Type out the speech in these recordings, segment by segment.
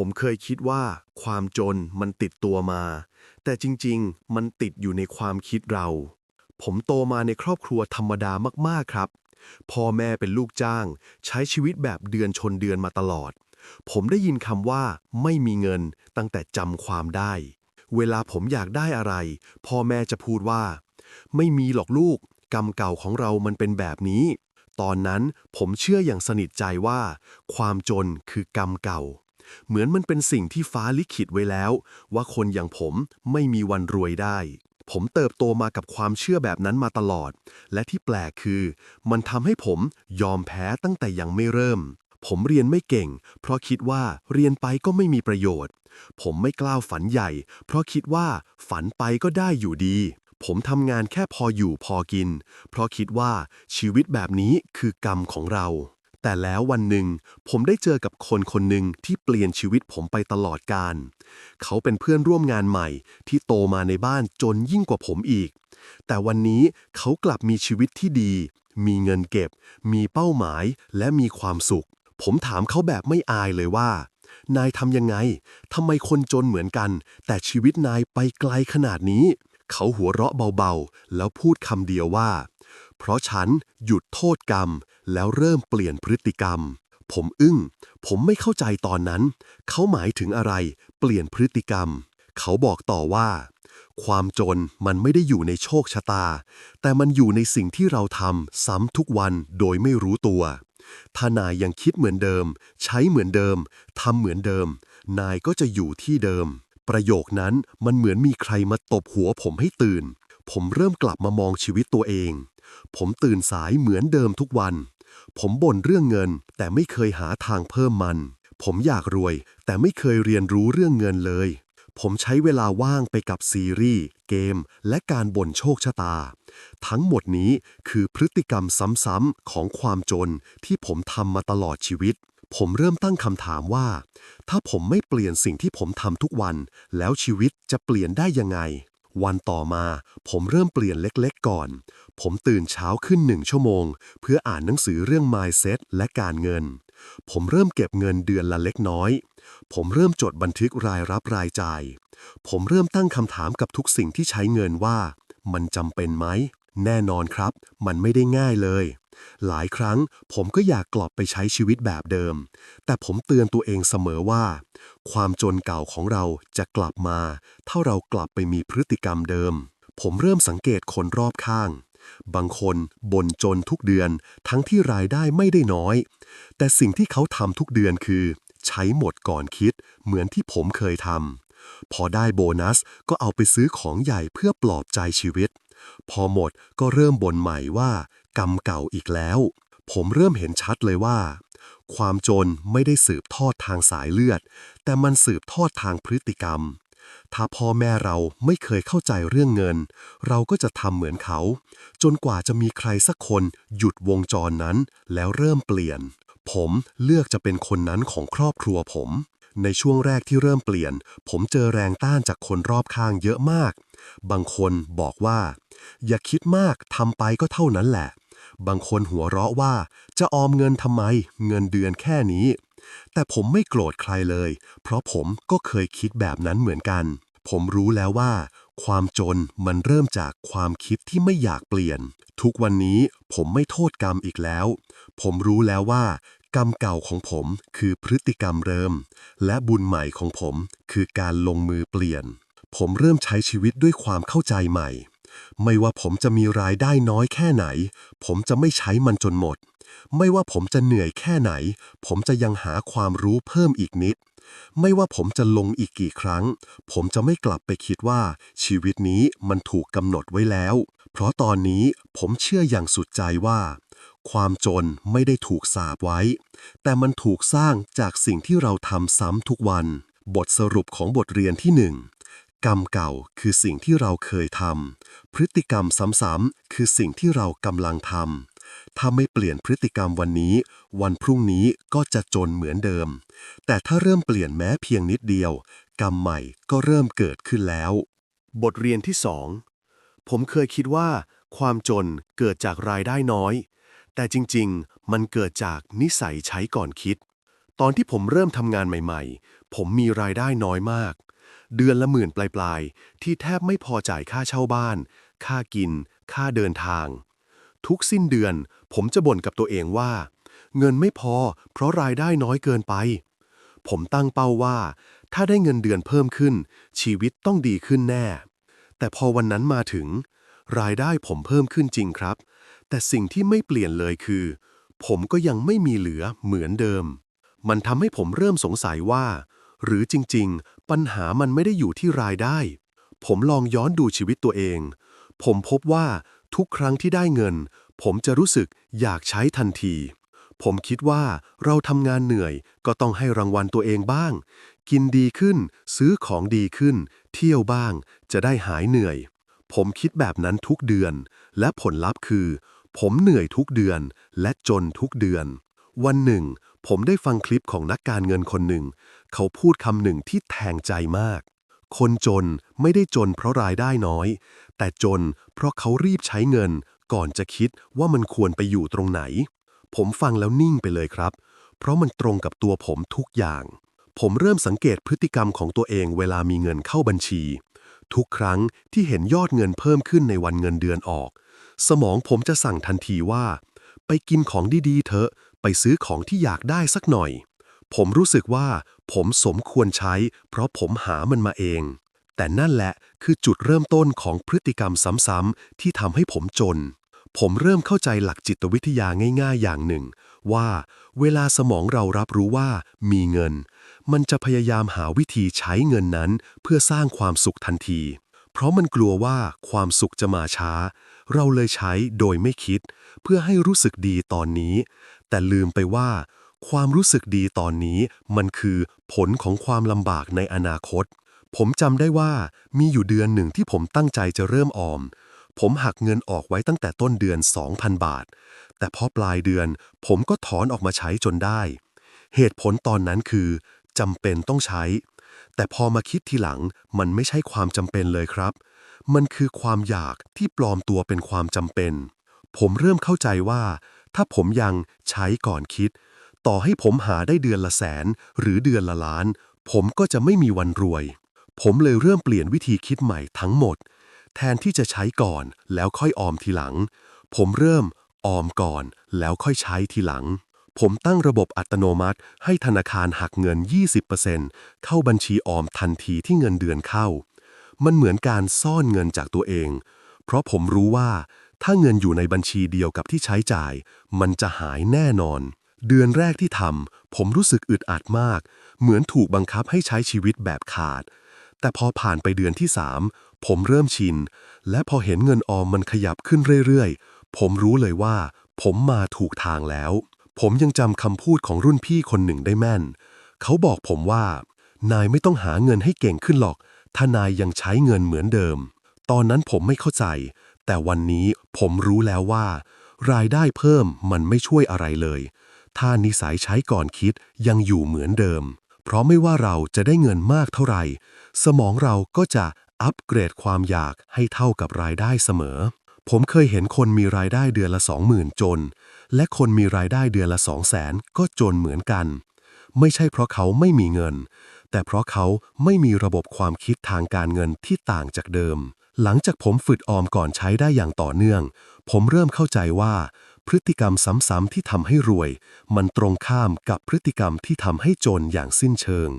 ผมเคยคิดว่าความจนมันติดตัวมา แต่จริงๆ มันติดอยู่ในความคิดเรา ผมโตมาในครอบครัวธรรมดามากๆครับ พ่อแม่เป็นลูกจ้าง ใช้ชีวิตแบบเดือนชนเดือนมาตลอด ผมได้ยินคำว่าไม่มีเงินตั้งแต่จำความได้ เวลาผมอยากได้อะไร พ่อแม่จะพูดว่า ไม่มีหรอกลูก กรรมเก่าของเรามันเป็นแบบนี้ ตอนนั้นผมเชื่ออย่างสนิทใจว่า ความจนคือกรรมเก่า เหมือนมันเป็นสิ่งที่ฟ้าลิขิตไว้แล้ว ว่าคนอย่างผมไม่มีวันรวยได้ ผมเติบโตมากับความเชื่อแบบนั้นมาตลอด และที่แปลกคือ มันทำให้ผมยอมแพ้ตั้งแต่ยังไม่เริ่ม ผมเรียนไม่เก่ง เพราะคิดว่าเรียนไปก็ไม่มีประโยชน์ ผมไม่กล้าฝันใหญ่ เพราะคิดว่าฝันไปก็ได้อยู่ดีผมทำงานแค่พออยู่พอกิน เพราะคิดว่าชีวิตแบบนี้คือกรรมของเรา แต่แล้ววันหนึ่ง ผมได้เจอกับคนคนหนึ่งที่เปลี่ยนชีวิตผมไปตลอดกาลเขาเป็นเพื่อนร่วมงานใหม่ ที่โตมาในบ้านจนยิ่งกว่าผมอีก แต่วันนี้เขากลับมีชีวิตที่ดี มีเงินเก็บ มีเป้าหมายและมีความสุข ผมถามเขาแบบไม่อายเลยว่า นายทำยังไงทำไมคนจนเหมือนกัน แต่ชีวิตนายไปไกลขนาดนี้ เขาหัวเราะเบาๆ แล้วพูดคำเดียวว่า เพราะฉันหยุดโทษกรรม แล้วเริ่มเปลี่ยนพฤติกรรม ผมอึ้ง ผมไม่เข้าใจตอนนั้น เขาหมายถึงอะไร เปลี่ยนพฤติกรรม เขาบอกต่อว่า ความจนมันไม่ได้อยู่ในโชคชะตา แต่มันอยู่ในสิ่งที่เราทำซ้ำทุกวันโดยไม่รู้ตัว ถ้านายยังคิดเหมือนเดิม ใช้เหมือนเดิมทำเหมือนเดิม นายก็จะอยู่ที่เดิม ประโยคนั้นมันเหมือนมีใครมาตบหัวผมให้ตื่น ผมเริ่มกลับมามองชีวิตตัวเอง ผมตื่นสายเหมือนเดิมทุกวัน ผมบ่นเรื่องเงิน แต่ไม่เคยหาทางเพิ่มมัน ผมอยากรวย แต่ไม่เคยเรียนรู้เรื่องเงินเลย ผมใช้เวลาว่างไปกับซีรีส์ เกม และการบ่นโชคชะตา ทั้งหมดนี้คือพฤติกรรมซ้ำๆของความจนที่ผมทำมาตลอดชีวิตผมเริ่มตั้งคำถามว่า ถ้าผมไม่เปลี่ยนสิ่งที่ผมทำทุกวัน แล้วชีวิตจะเปลี่ยนได้ยังไง วันต่อมา ผมเริ่มเปลี่ยนเล็กๆก่อน ผมตื่นเช้าขึ้นหนึ่งชั่วโมง เพื่ออ่านหนังสือเรื่อง mindset และการเงิน ผมเริ่มเก็บเงินเดือนละเล็กน้อย ผมเริ่มจดบันทึกรายรับรายจ่าย ผมเริ่มตั้งคำถามกับทุกสิ่งที่ใช้เงินว่า มันจำเป็นไหม แน่นอนครับ มันไม่ได้ง่ายเลย หลายครั้งผมก็อยากกลับไปใช้ชีวิตแบบเดิม แต่ผมเตือนตัวเองเสมอว่า ความจนเก่าของเราจะกลับมา ถ้าเรากลับไปมีพฤติกรรมเดิม ผมเริ่มสังเกตคนรอบข้าง บางคนบ่นจนทุกเดือน ทั้งที่รายได้ไม่ได้น้อย แต่สิ่งที่เขาทำทุกเดือนคือ ใช้หมดก่อนคิด เหมือนที่ผมเคยทำพอได้โบนัสก็เอาไปซื้อของใหญ่เพื่อปลอบใจชีวิตพอหมดก็เริ่มบ่นใหม่ว่า กรรมเก่าอีกแล้ว ผมเริ่มเห็นชัดเลยว่า ความจนไม่ได้สืบทอดทางสายเลือด แต่มันสืบทอดทางพฤติกรรม ถ้าพ่อแม่เราไม่เคยเข้าใจเรื่องเงิน เราก็จะทำเหมือนเขา จนกว่าจะมีใครสักคนหยุดวงจรนั้น แล้วเริ่มเปลี่ยน ผมเลือกจะเป็นคนนั้นของครอบครัวผมในช่วงแรกที่เริ่มเปลี่ยน ผมเจอแรงต้านจากคนรอบข้างเยอะมาก บางคนบอกว่า อย่าคิดมากทำไปก็เท่านั้นแหละ บางคนหัวเราะว่าจะออมเงินทำไม เงินเดือนแค่นี้ แต่ผมไม่โกรธใครเลย เพราะผมก็เคยคิดแบบนั้นเหมือนกัน ผมรู้แล้วว่า ความจนมันเริ่มจากความคิดที่ไม่อยากเปลี่ยน ทุกวันนี้ผมไม่โทษกรรมอีกแล้ว ผมรู้แล้วว่ากรรมเก่าของผมคือพฤติกรรมเดิมและบุญใหม่ของผมคือการลงมือเปลี่ยน ผมเริ่มใช้ชีวิตด้วยความเข้าใจใหม่ ไม่ว่าผมจะมีรายได้น้อยแค่ไหน ผมจะไม่ใช้มันจนหมด ไม่ว่าผมจะเหนื่อยแค่ไหน ผมจะยังหาความรู้เพิ่มอีกนิด ไม่ว่าผมจะลงอีกกี่ครั้ง ผมจะไม่กลับไปคิดว่า ชีวิตนี้มันถูกกำหนดไว้แล้ว เพราะตอนนี้ผมเชื่ออย่างสุดใจว่า ความจนไม่ได้ถูกสาบไว้ แต่มันถูกสร้างจากสิ่งที่เราทำซ้ำทุกวัน บทสรุปของบทเรียนที่หนึ่ง กรรมเก่าคือสิ่งที่เราเคยทำ พฤติกรรมซ้ำๆคือสิ่งที่เรากำลังทำ ถ้าไม่เปลี่ยนพฤติกรรมวันนี้ วันพรุ่งนี้ก็จะจนเหมือนเดิม แต่ถ้าเริ่มเปลี่ยนแม้เพียงนิดเดียว กรรมใหม่ก็เริ่มเกิดขึ้นแล้ว บทเรียนที่สองผมเคยคิดว่า ความจนเกิดจากรายได้น้อย แต่จริงๆ มันเกิดจากนิสัยใช้ก่อนคิด ตอนที่ผมเริ่มทำงานใหม่ ๆ ผมมีรายได้น้อยมาก เดือนละหมื่นปลายๆ ที่แทบไม่พอจ่ายค่าเช่าบ้าน ค่ากิน ค่าเดินทาง ทุกสิ้นเดือนผมจะบ่นกับตัวเองว่า เงินไม่พอเพราะรายได้น้อยเกินไป ผมตั้งเป้าว่า ถ้าได้เงินเดือนเพิ่มขึ้น ชีวิตต้องดีขึ้นแน่ แต่พอวันนั้นมาถึง รายได้ผมเพิ่มขึ้นจริงครับ แต่สิ่งที่ไม่เปลี่ยนเลยคือ ผมก็ยังไม่มีเหลือเหมือนเดิม มันทำให้ผมเริ่มสงสัยว่า หรือจริงๆ ปัญหามันไม่ได้อยู่ที่รายได้ ผมลองย้อนดูชีวิตตัวเอง ผมพบว่าทุกครั้งที่ได้เงิน ผมจะรู้สึกอยากใช้ทันที ผมคิดว่าเราทำงานเหนื่อยก็ต้องให้รางวัลตัวเองบ้าง กินดีขึ้น ซื้อของดีขึ้น เที่ยวบ้าง จะได้หายเหนื่อย ผมคิดแบบนั้นทุกเดือน และผลลัพธ์คือ ผมเหนื่อยทุกเดือนและจนทุกเดือน วันหนึ่ง ผมได้ฟังคลิปของนักการเงินคนหนึ่ง เขาพูดคำหนึ่งที่แทงใจมาก คนจนไม่ได้จนเพราะรายได้น้อย แต่จนเพราะเขารีบใช้เงิน ก่อนจะคิดว่ามันควรไปอยู่ตรงไหน ผมฟังแล้วนิ่งไปเลยครับ เพราะมันตรงกับตัวผมทุกอย่าง ผมเริ่มสังเกตพฤติกรรมของตัวเองเวลามีเงินเข้าบัญชี ทุกครั้งที่เห็นยอดเงินเพิ่มขึ้นในวันเงินเดือนออก สมองผมจะสั่งทันทีว่าไปกินของดีๆเถอะ ไปซื้อของที่อยากได้สักหน่อย ผมรู้สึกว่าผมสมควรใช้ เพราะผมหามันมาเอง แต่นั่นแหละคือจุดเริ่มต้นของพฤติกรรมซ้ำๆที่ทำให้ผมจน ผมเริ่มเข้าใจหลักจิตวิทยาง่าย ๆ อย่างหนึ่ง ว่าเวลาสมองเรารับรู้ว่ามีเงิน มันจะพยายามหาวิธีใช้เงินนั้น เพื่อสร้างความสุขทันที เพราะมันกลัวว่าความสุขจะมาช้า เราเลยใช้โดยไม่คิด เพื่อให้รู้สึกดีตอนนี้ แต่ลืมไปว่า ความรู้สึกดีตอนนี้มันคือผลของความลำบากในอนาคต ผมจำได้ว่ามีอยู่เดือนหนึ่งที่ผมตั้งใจจะเริ่มออม ผมหักเงินออกไว้ตั้งแต่ต้นเดือน 2,000 บาท แต่พอปลายเดือน ผมก็ถอนออกมาใช้จนได้ เหตุผลตอนนั้นคือจำเป็นต้องใช้ แต่พอมาคิดทีหลังมันไม่ใช่ความจำเป็นเลยครับ มันคือความอยากที่ปลอมตัวเป็นความจำเป็น ผมเริ่มเข้าใจว่า ถ้าผมยังใช้ก่อนคิด ต่อให้ผมหาได้เดือนละแสน หรือเดือนละล้าน ผมก็จะไม่มีวันรวย ผมเลยเริ่มเปลี่ยนวิธีคิดใหม่ทั้งหมด แทนที่จะใช้ก่อนแล้วค่อยออมทีหลัง ผมเริ่มออมก่อนแล้วค่อยใช้ทีหลัง ผมตั้งระบบอัตโนมัติให้ธนาคารหักเงิน 20%เข้าบัญชีออมทันทีที่เงินเดือนเข้า มันเหมือนการซ่อนเงินจากตัวเอง เพราะผมรู้ว่า ถ้าเงินอยู่ในบัญชีเดียวกับที่ใช้จ่าย มันจะหายแน่นอน เดือนแรกที่ทำผมรู้สึกอึดอัดมาก เหมือนถูกบังคับให้ใช้ชีวิตแบบขาด แต่พอผ่านไปเดือนที่สามผมเริ่มชิน และพอเห็นเงินออมมันขยับขึ้นเรื่อยๆ ผมรู้เลยว่า ผมมาถูกทางแล้ว ผมยังจำคำพูดของรุ่นพี่คนหนึ่งได้แม่น เขาบอกผมว่า นายไม่ต้องหาเงินให้เก่งขึ้นหรอก ถ้านายยังใช้เงินเหมือนเดิม ตอนนั้นผมไม่เข้าใจ แต่วันนี้ผมรู้แล้วว่า รายได้เพิ่มมันไม่ช่วยอะไรเลย ถ้านิสัยใช้ก่อนคิดยังอยู่เหมือนเดิม เพราะไม่ว่าเราจะได้เงินมากเท่าไหร่ สมองเราก็จะอัปเกรดความอยากให้เท่ากับรายได้เสมอ ผมเคยเห็นคนมีรายได้เดือนละ 20,000 จน และคนมีรายได้เดือนละ 200,000 ก็จนเหมือนกัน ไม่ใช่เพราะเขาไม่มีเงิน แต่เพราะเขาไม่มีระบบความคิดทางการเงินที่ต่างจากเดิม หลังจากผมฝึกออมก่อนใช้ได้อย่างต่อเนื่อง ผมเริ่มเข้าใจว่า พฤติกรรมซ้ำๆที่ทำให้รวย มันตรงข้ามกับพฤติกรรมที่ทำให้จนอย่างสิ้นเชิง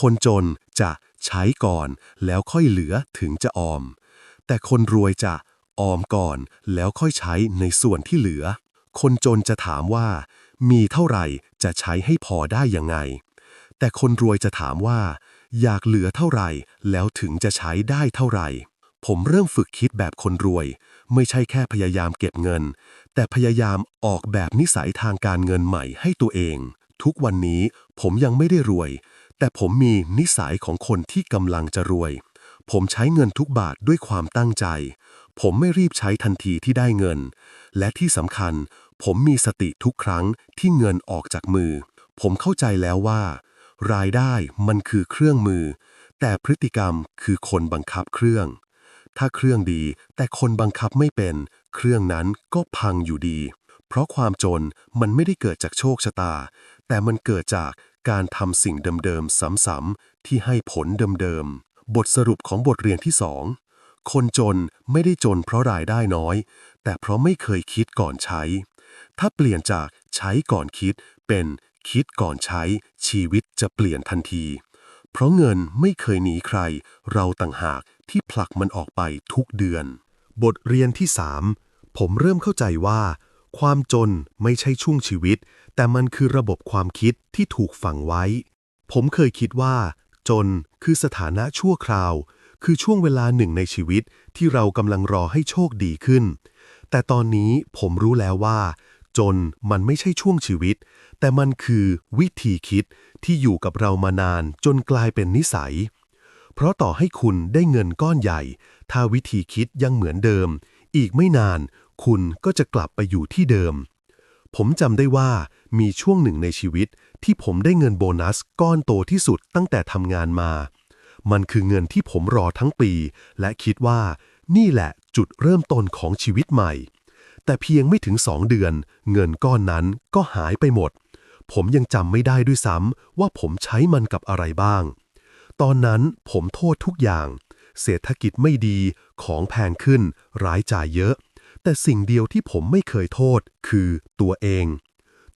คนจนจะใช้ก่อนแล้วค่อยเหลือถึงจะออม แต่คนรวยจะออมก่อนแล้วค่อยใช้ในส่วนที่เหลือ คนจนจะถามว่า มีเท่าไหร่จะใช้ให้พอได้ยังไง แต่คนรวยจะถามว่า อยากเหลือเท่าไหร่ แล้วถึงจะใช้ได้เท่าไหร่ ผมเริ่มฝึกคิดแบบคนรวย ไม่ใช่แค่พยายามเก็บเงิน แต่พยายามออกแบบนิสัยทางการเงินใหม่ให้ตัวเอง ทุกวันนี้ผมยังไม่ได้รวย แต่ผมมีนิสัยของคนที่กำลังจะรวย ผมใช้เงินทุกบาทด้วยความตั้งใจ ผมไม่รีบใช้ทันทีที่ได้เงิน และที่สำคัญ ผมมีสติทุกครั้งที่เงินออกจากมือ ผมเข้าใจแล้วว่า รายได้มันคือเครื่องมือ แต่พฤติกรรมคือคนบังคับเครื่อง ถ้าเครื่องดีแต่คนบังคับไม่เป็น เครื่องนั้นก็พังอยู่ดี เพราะความจนมันไม่ได้เกิดจากโชคชะตา แต่มันเกิดจากการทำสิ่งเดิมๆซ้ำๆที่ให้ผลเดิมๆบทสรุปของบทเรียนที่สองคนจนไม่ได้จนเพราะรายได้น้อย แต่เพราะไม่เคยคิดก่อนใช้ ถ้าเปลี่ยนจากใช้ก่อนคิดเป็น คิดก่อนใช้ชีวิตจะเปลี่ยนทันที เพราะเงินไม่เคยหนีใคร เราต่างหากที่ผลักมันออกไปทุกเดือน บทเรียนที่ 3 ผมเริ่มเข้าใจว่า ความจนไม่ใช่ช่วงชีวิต แต่มันคือระบบความคิดที่ถูกฝังไว้ ผมเคยคิดว่า จนคือสถานะชั่วคราว คือช่วงเวลาหนึ่งในชีวิตที่เรากำลังรอให้โชคดีขึ้น แต่ตอนนี้ผมรู้แล้วว่าจนมันไม่ใช่ช่วงชีวิต แต่มันคือวิธีคิดที่อยู่กับเรามานานจนกลายเป็นนิสัย เพราะต่อให้คุณได้เงินก้อนใหญ่ ถ้าวิธีคิดยังเหมือนเดิม อีกไม่นานคุณก็จะกลับไปอยู่ที่เดิม ผมจำได้ว่ามีช่วงหนึ่งในชีวิตที่ผมได้เงินโบนัสก้อนโตที่สุดตั้งแต่ทำงานมา มันคือเงินที่ผมรอทั้งปี และคิดว่านี่แหละจุดเริ่มต้นของชีวิตใหม่ แต่เพียงไม่ถึงสองเดือน เงินก้อนนั้นก็หายไปหมด ผมยังจำไม่ได้ด้วยซ้ำว่าผมใช้มันกับอะไรบ้าง ตอนนั้นผมโทษทุกอย่าง เศรษฐกิจไม่ดี ของแพงขึ้น รายจ่ายเยอะ แต่สิ่งเดียวที่ผมไม่เคยโทษ คือตัวเอง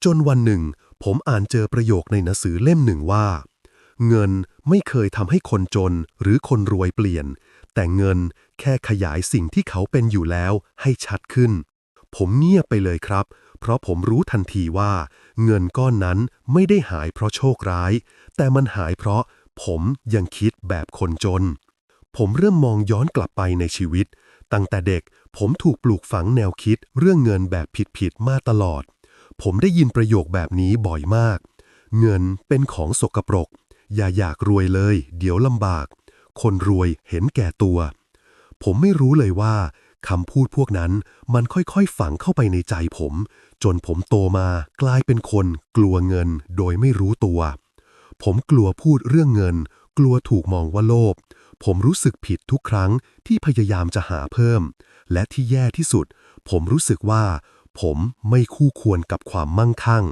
จนวันหนึ่ง ผมอ่านเจอประโยคในหนังสือเล่มหนึ่งว่า เงินไม่เคยทำให้คนจนหรือคนรวยเปลี่ยน แต่เงินแค่ขยายสิ่งที่เขาเป็นอยู่แล้วให้ชัดขึ้น ผมเงียบไปเลยครับ เพราะผมรู้ทันทีว่า เงินก้อนนั้นไม่ได้หายเพราะโชคร้าย แต่มันหายเพราะผมยังคิดแบบคนจน ผมเริ่มมองย้อนกลับไปในชีวิต ตั้งแต่เด็กผมถูกปลูกฝังแนวคิดเรื่องเงินแบบผิดๆมาตลอด ผมได้ยินประโยคแบบนี้บ่อยมาก เงินเป็นของสกปรก อย่าอยากรวยเลย เดี๋ยวลำบาก คนรวยเห็นแก่ตัว ผมไม่รู้เลยว่าคำพูดพวกนั้นมันค่อยๆ ฝังเข้าไปในใจผม จนผมโตมากลายเป็นคนกลัวเงินโดยไม่รู้ตัว ผมกลัวพูดเรื่องเงิน กลัวถูกมองว่าโลภผมรู้สึกผิดทุกครั้งที่พยายามจะหาเพิ่ม และที่แย่ที่สุด ผมรู้สึกว่า ผมไม่คู่ควรกับความมั่งคั่ง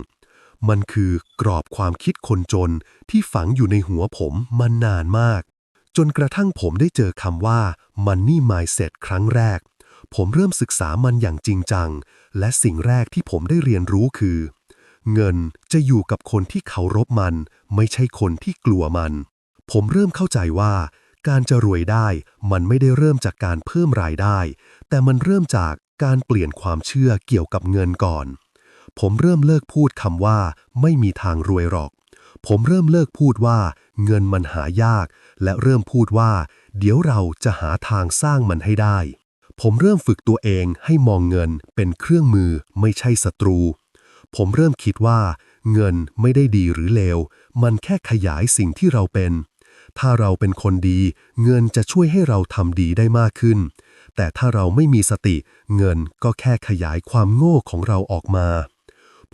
มันคือกรอบความคิดคนจนที่ฝังอยู่ในหัวผมมานานมาก จนกระทั่งผมได้เจอคำว่า Money Mindset ครั้งแรก ผมเริ่มศึกษามันอย่างจริงจัง และสิ่งแรกที่ผมได้เรียนรู้คือ เงินจะอยู่กับคนที่เคารพมัน ไม่ใช่คนที่กลัวมัน ผมเริ่มเข้าใจว่า การจะรวยได้มันไม่ได้เริ่มจากการเพิ่มรายได้ แต่มันเริ่มจากการเปลี่ยนความเชื่อเกี่ยวกับเงินก่อน ผมเริ่มเลิกพูดคำว่า ไม่มีทางรวยหรอก ผมเริ่มเลิกพูดว่า เงินมันหายาก และเริ่มพูดว่า เดี๋ยวเราจะหาทางสร้างมันให้ได้ ผมเริ่มฝึกตัวเองให้มองเงินเป็นเครื่องมือไม่ใช่ศัตรู ผมเริ่มคิดว่า เงินไม่ได้ดีหรือเลว มันแค่ขยายสิ่งที่เราเป็น ถ้าเราเป็นคนดี เงินจะช่วยให้เราทำดีได้มากขึ้น แต่ถ้าเราไม่มีสติ เงินก็แค่ขยายความโง่ของเราออกมา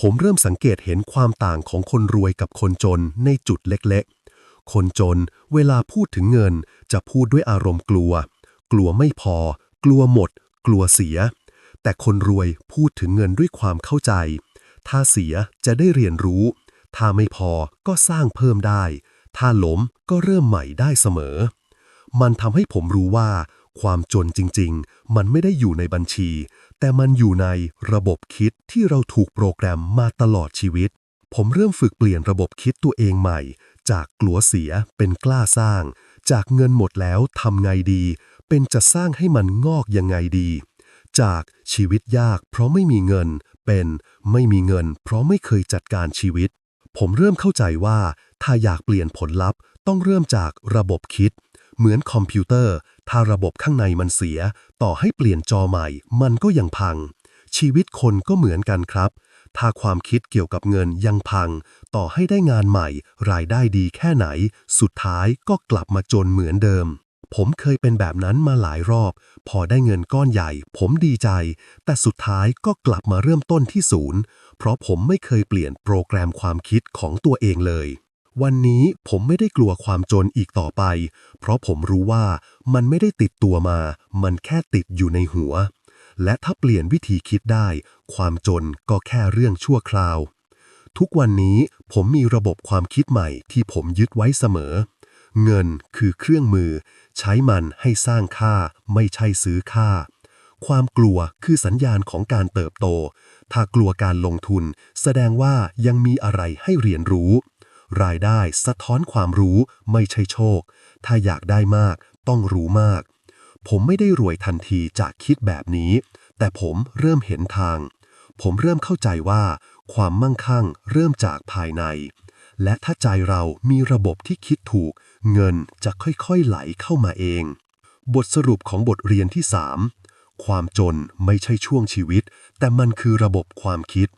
ผมเริ่มสังเกตเห็นความต่างของคนรวยกับคนจนในจุดเล็กๆ คนจนเวลาพูดถึงเงินจะพูดด้วยอารมณ์กลัว กลัวไม่พอ กลัวหมด กลัวเสีย แต่คนรวยพูดถึงเงินด้วยความเข้าใจ ถ้าเสียจะได้เรียนรู้ ถ้าไม่พอก็สร้างเพิ่มได้ ถ้าล้มก็เริ่มใหม่ได้เสมอ มันทำให้ผมรู้ว่า ความจนจริง ๆ มันไม่ได้อยู่ในบัญชี แต่มันอยู่ในระบบคิดที่เราถูกโปรแกรมมาตลอดชีวิต ผมเริ่มฝึกเปลี่ยนระบบคิดตัวเองใหม่ จากกลัวเสียเป็นกล้าสร้างจากเงินหมดแล้วทำไงดี เป็นจะสร้างให้มันงอกยังไงดี จากชีวิตยากเพราะไม่มีเงิน เป็นไม่มีเงิน เพราะไม่เคยจัดการชีวิต ผมเริ่มเข้าใจว่าถ้าอยากเปลี่ยนผลลัพธ์ ต้องเริ่มจากระบบคิด เหมือนคอมพิวเตอร์ ถ้าระบบข้างในมันเสีย ต่อให้เปลี่ยนจอใหม่ มันก็ยังพัง ชีวิตคนก็เหมือนกันครับ ถ้าความคิดเกี่ยวกับเงินยังพัง ต่อให้ได้งานใหม่ รายได้ดีแค่ไหน สุดท้ายก็กลับมาจนเหมือนเดิม ผมเคยเป็นแบบนั้นมาหลายรอบ พอได้เงินก้อนใหญ่ ผมดีใจ แต่สุดท้ายก็กลับมาเริ่มต้นที่ศูนย์เพราะผมไม่เคยเปลี่ยนโปรแกรมความคิดของตัวเองเลย วันนี้ผมไม่ได้กลัวความจนอีกต่อไป เพราะผมรู้ว่ามันไม่ได้ติดตัวมา มันแค่ติดอยู่ในหัว และถ้าเปลี่ยนวิธีคิดได้ ความจนก็แค่เรื่องชั่วคราว ทุกวันนี้ผมมีระบบความคิดใหม่ที่ผมยึดไว้เสมอเงินคือเครื่องมือ ใช้มันให้สร้างค่าไม่ใช่ซื้อค่า ความกลัวคือสัญญาณของการเติบโต ถ้ากลัวการลงทุน แสดงว่ายังมีอะไรให้เรียนรู้ รายได้สะท้อนความรู้ไม่ใช่โชค ถ้าอยากได้มากต้องรู้มาก ผมไม่ได้รวยทันทีจากคิดแบบนี้ แต่ผมเริ่มเห็นทาง ผมเริ่มเข้าใจว่า ความมั่งคั่งเริ่มจากภายใน และถ้าใจเรามีระบบที่คิดถูก เงินจะค่อยๆไหลเข้ามาเอง บทสรุปของบทเรียนที่ 3 ความจนไม่ใช่ช่วงชีวิต แต่มันคือระบบความคิด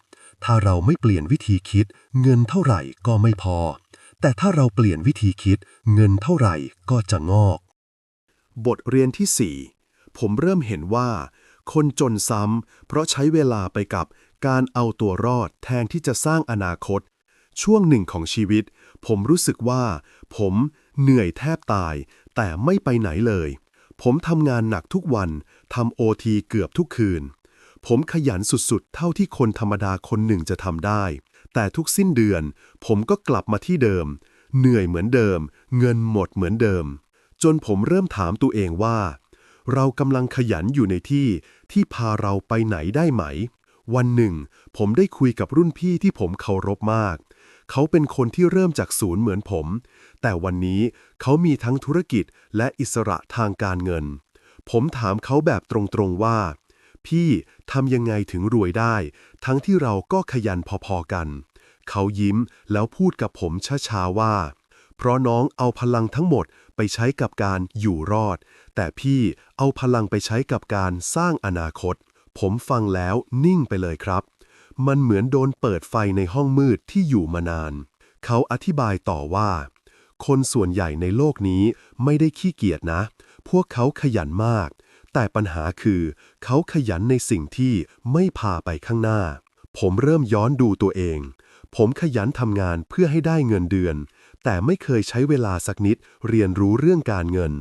ถ้าเราไม่เปลี่ยนวิธีคิด เงินเท่าไหร่ก็ไม่พอ แต่ถ้าเราเปลี่ยนวิธีคิด เงินเท่าไหร่ก็จะงอก บทเรียนที่ 4 ผมเริ่มเห็นว่า คนจนซ้ำเพราะใช้เวลาไปกับการเอาตัวรอดแทนที่จะสร้างอนาคต ช่วงหนึ่งของชีวิต ผมรู้สึกว่า ผม เหนื่อยแทบตาย แต่ไม่ไปไหนเลย ผมทำงานหนักทุกวันทำโอทีเกือบทุกคืน ผมขยันสุดๆ เท่าที่คนธรรมดาคนหนึ่งจะทำได้ แต่ทุกสิ้นเดือน ผมก็กลับมาที่เดิม เหนื่อยเหมือนเดิม เงินหมดเหมือนเดิม จนผมเริ่มถามตัวเองว่า เรากำลังขยันอยู่ในที่ที่พาเราไปไหนได้ไหม วันหนึ่ง ผมได้คุยกับรุ่นพี่ที่ผมเคารพมาก เขาเป็นคนที่เริ่มจากศูนย์เหมือนผม แต่วันนี้เขามีทั้งธุรกิจและอิสระทางการเงิน ผมถามเขาแบบตรงๆว่า พี่ทำยังไงถึงรวยได้ ทั้งที่เราก็ขยันพอๆกัน เขายิ้มแล้วพูดกับผมช้าๆว่า เพราะน้องเอาพลังทั้งหมดไปใช้กับการอยู่รอด แต่พี่เอาพลังไปใช้กับการสร้างอนาคต ผมฟังแล้วนิ่งไปเลยครับ มันเหมือนโดนเปิดไฟในห้องมืดที่อยู่มานาน เขาอธิบายต่อว่า คนส่วนใหญ่ในโลกนี้ไม่ได้ขี้เกียจนะ พวกเขาขยันมาก แต่ปัญหาคือ เขาขยันในสิ่งที่ไม่พาไปข้างหน้า ผมเริ่มย้อนดูตัวเอง ผมขยันทำงานเพื่อให้ได้เงินเดือน แต่ไม่เคยใช้เวลาสักนิดเรียนรู้เรื่องการเงิน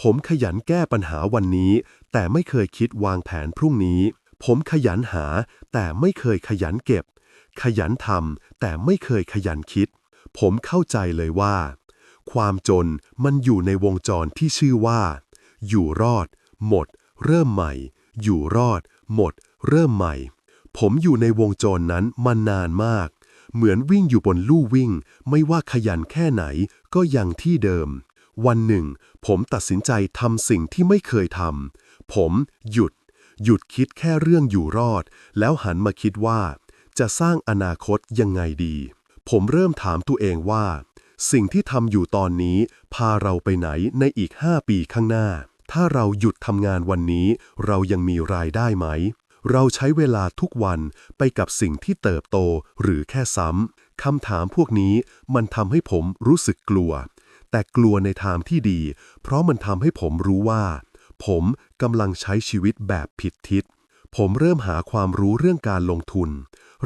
ผมขยันแก้ปัญหาวันนี้ แต่ไม่เคยคิดวางแผนพรุ่งนี้ ผมขยันหาแต่ไม่เคยขยันเก็บ ขยันทำแต่ไม่เคยขยันคิด ผมเข้าใจเลยว่า ความจนมันอยู่ในวงจรที่ชื่อว่า อยู่รอด หมด เริ่มใหม่ อยู่รอด หมด เริ่มใหม่ ผมอยู่ในวงจรนั้นมานานมาก เหมือนวิ่งอยู่บนลู่วิ่ง ไม่ว่าขยันแค่ไหนก็ยังที่เดิม วันหนึ่ง ผมตัดสินใจทำสิ่งที่ไม่เคยทำผมหยุด หยุดคิดแค่เรื่องอยู่รอด แล้วหันมาคิดว่า จะสร้างอนาคตยังไงดี ผมเริ่มถามตัวเองว่า สิ่งที่ทำอยู่ตอนนี้ พาเราไปไหนในอีก 5 ปีข้างหน้า ถ้าเราหยุดทำงานวันนี้ เรายังมีรายได้ไหม เราใช้เวลาทุกวันไปกับสิ่งที่เติบโตหรือแค่ซ้ำคำถามพวกนี้มันทำให้ผมรู้สึกกลัว แต่กลัวในทางที่ดี เพราะมันทำให้ผมรู้ว่า ผมกำลังใช้ชีวิตแบบผิดทิศ ผมเริ่มหาความรู้เรื่องการลงทุน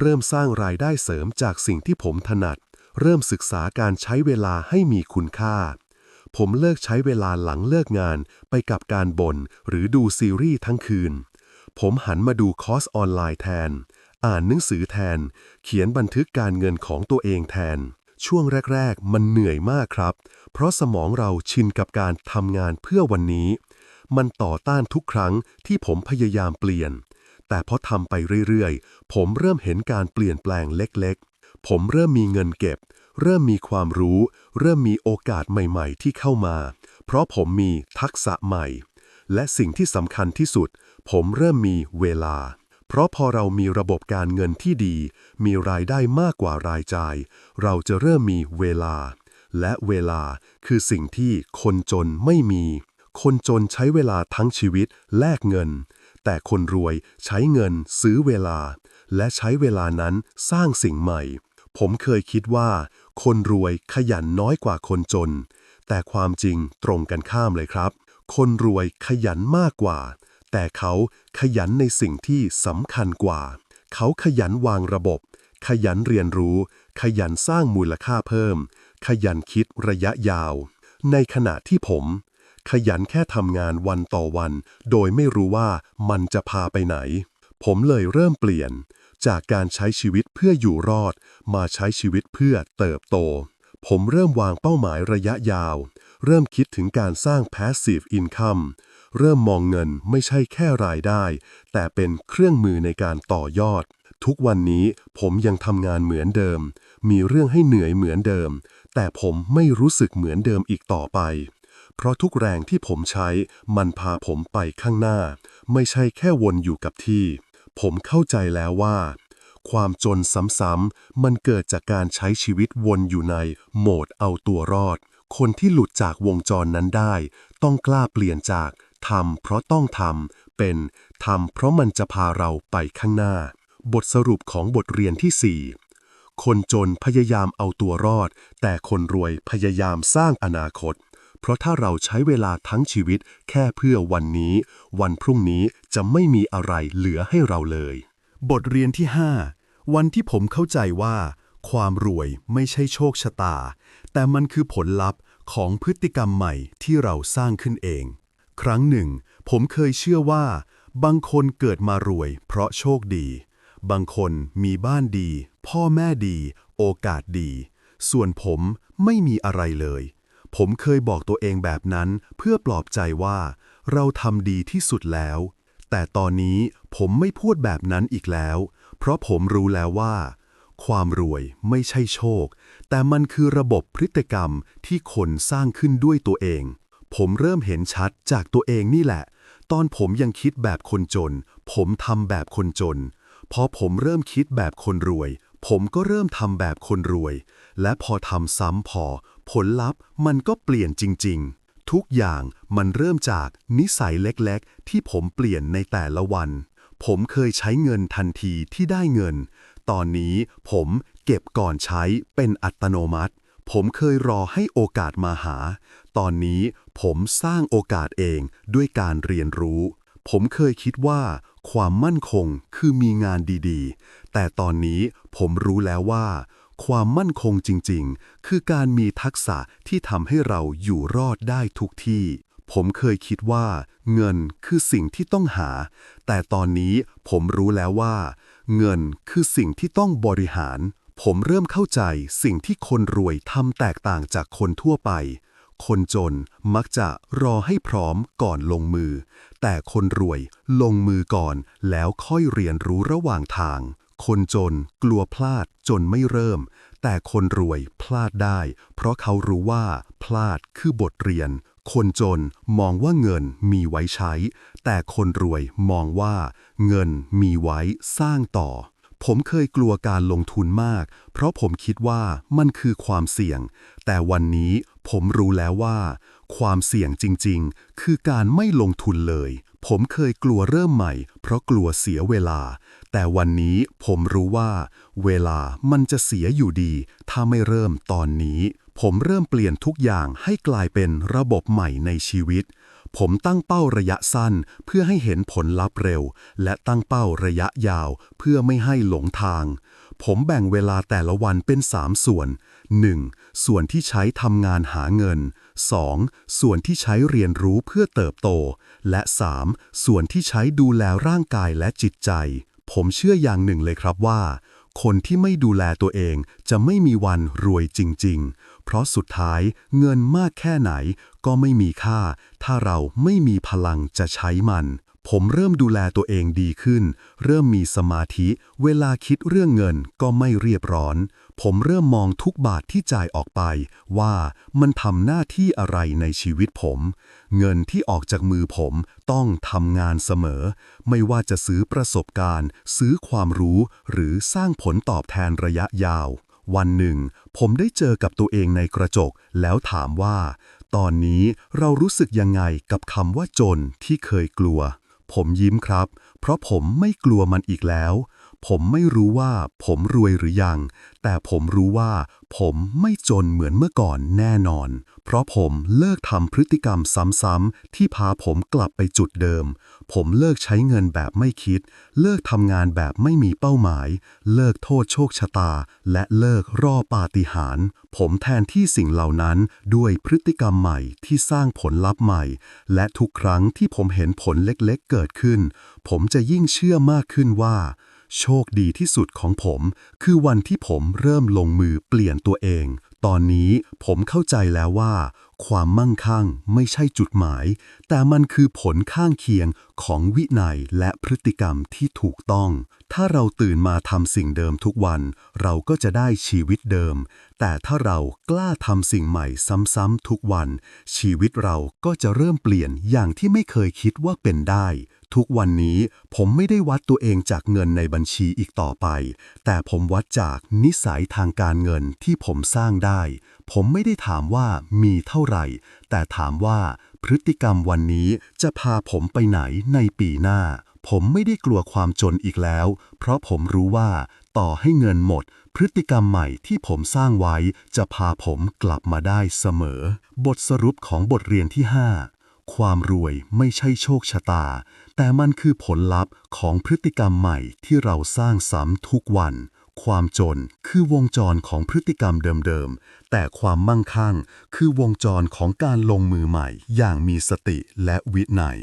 เริ่มสร้างรายได้เสริมจากสิ่งที่ผมถนัด เริ่มศึกษาการใช้เวลาให้มีคุณค่า ผมเลิกใช้เวลาหลังเลิกงานไปกับการบ่นหรือดูซีรีส์ทั้งคืน ผมหันมาดูคอร์สออนไลน์แทน อ่านหนังสือแทน เขียนบันทึกการเงินของตัวเองแทนช่วงแรก ๆ มันเหนื่อยมากครับ เพราะสมองเราชินกับการทำงานเพื่อวันนี้ มันต่อต้านทุกครั้งที่ผมพยายามเปลี่ยน แต่พอทำไปเรื่อยๆ ผมเริ่มเห็นการเปลี่ยนแปลงเล็กๆ ผมเริ่มมีเงินเก็บ เริ่มมีความรู้ เริ่มมีโอกาสใหม่ๆ ที่เข้ามา เพราะผมมีทักษะใหม่ และสิ่งที่สำคัญที่สุด ผมเริ่มมีเวลาเพราะพอเรามีระบบการเงินที่ดี มีรายได้มากกว่ารายจ่าย เราจะเริ่มมีเวลา และเวลาคือสิ่งที่คนจนไม่มี คนจนใช้เวลาทั้งชีวิตแลกเงิน แต่คนรวยใช้เงินซื้อเวลา และใช้เวลานั้นสร้างสิ่งใหม่ ผมเคยคิดว่า คนรวยขยันน้อยกว่าคนจน แต่ความจริงตรงกันข้ามเลยครับ คนรวยขยันมากกว่า แต่เขาขยันในสิ่งที่สำคัญกว่า เขาขยันวางระบบ ขยันเรียนรู้ ขยันสร้างมูลค่าเพิ่ม ขยันคิดระยะยาว ในขณะที่ผม ขยันแค่ทำงานวันต่อวัน โดยไม่รู้ว่ามันจะพาไปไหน ผมเลยเริ่มเปลี่ยน จากการใช้ชีวิตเพื่ออยู่รอด มาใช้ชีวิตเพื่อเติบโต ผมเริ่มวางเป้าหมายระยะยาว เริ่มคิดถึงการสร้าง passive income เริ่มมองเงินไม่ใช่แค่รายได้ แต่เป็นเครื่องมือในการต่อยอด ทุกวันนี้ผมยังทำงานเหมือนเดิม มีเรื่องให้เหนื่อยเหมือนเดิม แต่ผมไม่รู้สึกเหมือนเดิมอีกต่อไป เพราะทุกแรงที่ผมใช้มันพาผมไปข้างหน้า ไม่ใช่แค่วนอยู่กับที่ ผมเข้าใจแล้วว่า ความจนซ้ำๆมันเกิดจากการใช้ชีวิตวนอยู่ในโหมดเอาตัวรอด คนที่หลุดจากวงจรนั้นได้ ต้องกล้าเปลี่ยนจากทำเพราะต้องทำเป็นทำเพราะมันจะพาเราไปข้างหน้า บทสรุปของบทเรียนที่ 4คนจนพยายามเอาตัวรอด แต่คนรวยพยายามสร้างอนาคต เพราะถ้าเราใช้เวลาทั้งชีวิตแค่เพื่อวันนี้ วันพรุ่งนี้จะไม่มีอะไรเหลือให้เราเลย บทเรียนที่ 5 วันที่ผมเข้าใจว่า ความรวยไม่ใช่โชคชะตา แต่มันคือผลลัพธ์ของพฤติกรรมใหม่ที่เราสร้างขึ้นเอง ครั้งหนึ่ง ผมเคยเชื่อว่า บางคนเกิดมารวย เพราะโชคดี บางคนมีบ้านดี พ่อแม่ดี โอกาสดี ส่วนผมไม่มีอะไรเลย ผมเคยบอกตัวเองแบบนั้นเพื่อปลอบใจว่า เราทำดีที่สุดแล้ว แต่ตอนนี้ผมไม่พูดแบบนั้นอีกแล้ว เพราะผมรู้แล้วว่า ความรวยไม่ใช่โชค แต่มันคือระบบพฤติกรรมที่คนสร้างขึ้นด้วยตัวเอง ผมเริ่มเห็นชัดจากตัวเองนี่แหละ ตอนผมยังคิดแบบคนจน ผมทำแบบคนจน พอผมเริ่มคิดแบบคนรวย ผมก็เริ่มทำแบบคนรวย และพอทำซ้ำพอ ผลลัพธ์มันก็เปลี่ยนจริง ๆ ทุกอย่างมันเริ่มจากนิสัยเล็กๆ ที่ผมเปลี่ยนในแต่ละวัน ผมเคยใช้เงินทันทีที่ได้เงิน ตอนนี้ผมเก็บก่อนใช้เป็นอัตโนมัติ ผมเคยรอให้โอกาสมาหา ตอนนี้ผมสร้างโอกาสเองด้วยการเรียนรู้ ผมเคยคิดว่าความมั่นคงคือมีงานดีๆ แต่ตอนนี้ผมรู้แล้วว่า ความมั่นคงจริง ๆ คือการมีทักษะที่ทำให้เราอยู่รอดได้ทุกที่ ผมเคยคิดว่า เงินคือสิ่งที่ต้องหา แต่ตอนนี้ผมรู้แล้วว่า เงินคือสิ่งที่ต้องบริหาร ผมเริ่มเข้าใจสิ่งที่คนรวยทำแตกต่างจากคนทั่วไป คนจนมักจะรอให้พร้อมก่อนลงมือ แต่คนรวยลงมือก่อนแล้วค่อยเรียนรู้ระหว่างทาง คนจนกลัวพลาดจนไม่เริ่ม แต่คนรวยพลาดได้ เพราะเขารู้ว่าพลาดคือบทเรียน คนจนมองว่าเงินมีไว้ใช้ แต่คนรวยมองว่าเงินมีไว้สร้างต่อ ผมเคยกลัวการลงทุนมาก เพราะผมคิดว่ามันคือความเสี่ยง แต่วันนี้ผมรู้แล้วว่า ความเสี่ยงจริง ๆ คือการไม่ลงทุนเลยผมเคยกลัวเริ่มใหม่เพราะกลัวเสียเวลา แต่วันนี้ผมรู้ว่า เวลามันจะเสียอยู่ดี ถ้าไม่เริ่มตอนนี้ ผมเริ่มเปลี่ยนทุกอย่างให้กลายเป็นระบบใหม่ในชีวิต ผมตั้งเป้าระยะสั้นเพื่อให้เห็นผลลัพธ์เร็ว และตั้งเป้าระยะยาวเพื่อไม่ให้หลงทาง ผมแบ่งเวลาแต่ละวันเป็น 3 ส่วน 1. ส่วนที่ใช้ทำงานหาเงิน 2. ส่วนที่ใช้เรียนรู้เพื่อเติบโต และ 3. ส่วนที่ใช้ดูแลร่างกายและจิตใจ ผมเชื่ออย่างหนึ่งเลยครับว่า คนที่ไม่ดูแลตัวเองจะไม่มีวันรวยจริง ๆ เพราะสุดท้ายเงินมากแค่ไหนก็ไม่มีค่า ถ้าเราไม่มีพลังจะใช้มัน ผมเริ่มดูแลตัวเองดีขึ้น เริ่มมีสมาธิ เวลาคิดเรื่องเงินก็ไม่เรียบร้อน ผมเริ่มมองทุกบาทที่จ่ายออกไป ว่ามันทำหน้าที่อะไรในชีวิตผม เงินที่ออกจากมือผมต้องทำงานเสมอ ไม่ว่าจะซื้อประสบการณ์ ซื้อความรู้ หรือสร้างผลตอบแทนระยะยาว วันหนึ่ง ผมได้เจอกับตัวเองในกระจก แล้วถามว่า ตอนนี้เรารู้สึกยังไงกับคำว่าจนที่เคยกลัว ผมยิ้มครับ เพราะผมไม่กลัวมันอีกแล้ว ผมไม่รู้ว่าผมรวยหรือยัง แต่ผมรู้ว่าผมไม่จนเหมือนเมื่อก่อนแน่นอน เพราะผมเลิกทำพฤติกรรมซ้ำๆที่พาผมกลับไปจุดเดิม ผมเลิกใช้เงินแบบไม่คิด เลิกทำงานแบบไม่มีเป้าหมาย เลิกโทษโชคชะตา และเลิกรอปาฏิหาริย์ผมแทนที่สิ่งเหล่านั้นด้วยพฤติกรรมใหม่ที่สร้างผลลัพธ์ใหม่ และทุกครั้งที่ผมเห็นผลเล็กๆเกิดขึ้น ผมจะยิ่งเชื่อมากขึ้นว่า โชคดีที่สุดของผม คือวันที่ผมเริ่มลงมือเปลี่ยนตัวเอง ตอนนี้ผมเข้าใจแล้วว่า ความมั่งคั่งไม่ใช่จุดหมาย แต่มันคือผลข้างเคียงของวินัยและพฤติกรรมที่ถูกต้อง ถ้าเราตื่นมาทำสิ่งเดิมทุกวัน เราก็จะได้ชีวิตเดิม แต่ถ้าเรากล้าทำสิ่งใหม่ซ้ำๆทุกวัน ชีวิตเราก็จะเริ่มเปลี่ยนอย่างที่ไม่เคยคิดว่าเป็นได้ ทุกวันนี้ผมไม่ได้วัดตัวเองจากเงินในบัญชีอีกต่อไป แต่ผมวัดจากนิสัยทางการเงินที่ผมสร้างได้ ผมไม่ได้ถามว่ามีเท่าไหร่ แต่ถามว่าพฤติกรรมวันนี้จะพาผมไปไหนในปีหน้า ผมไม่ได้กลัวความจนอีกแล้ว เพราะผมรู้ว่าต่อให้เงินหมด พฤติกรรมใหม่ที่ผมสร้างไว้ จะพาผมกลับมาได้เสมอ บทสรุปของบทเรียนที่ 5 ความรวยไม่ใช่โชคชะตา แต่มันคือผลลัพธ์ของพฤติกรรมใหม่ที่เราสร้างซ้ำทุกวัน ความจนคือวงจรของพฤติกรรมเดิมๆ แต่ความมั่งคั่งคือวงจรของการลงมือใหม่อย่างมีสติและวินัย